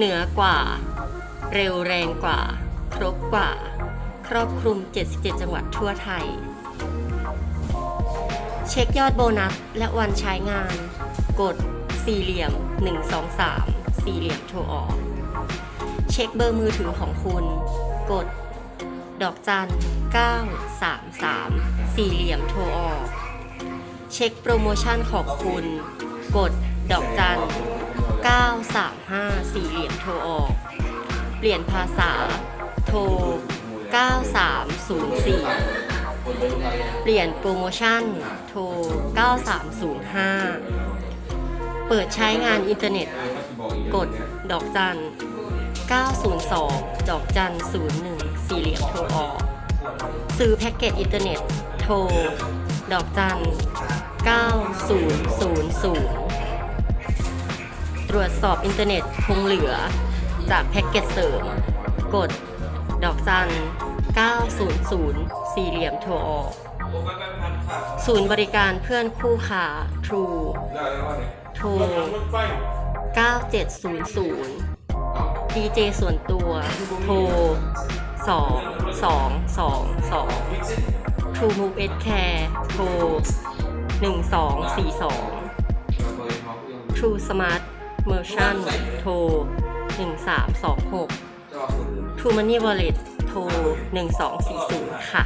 เหนือกว่า เร็วแรงกว่า ครบกว่า ครอบคลุม 77 จังหวัดทั่วไทย เช็คยอดโบนัสและวันใช้งาน กดสี่เหลี่ยม 123 สี่เหลี่ยมโทรออกเช็คเบอร์มือถือของคุณ กด ดอกจัน 933 สี่เหลี่ยมโทรออก เช็คโปรโมชั่นของคุณ กด ดอกจัน 935 สี่เหลี่ยมโทรออก เปลี่ยนภาษา โทร 9304 เปลี่ยนโปรโมชั่น โทร 9305 เปิดใช้งานอินเทอร์เน็ต กด ดอกจัน 902 ดอกจัน 01 สี่เหลี่ยมโทรออก ซื้อแพ็กเกจอินเทอร์เน็ต โทร ดอกจัน 9000 ตรวจสอบอินเทอร์เน็ตคงเหลือ จากแพ็กเกจเสริม กด ดอกจัน 900 สี่เหลี่ยมโทรออกศูนย์บริการเพื่อนคู่ค้า True โทร 9700 DJ ส่วนตัวโทร 2 2 2 2 True Move S Care โทร 1242 True Smart Merchant โทร 1326 True Money Wallet โทร 1240 ค่ะ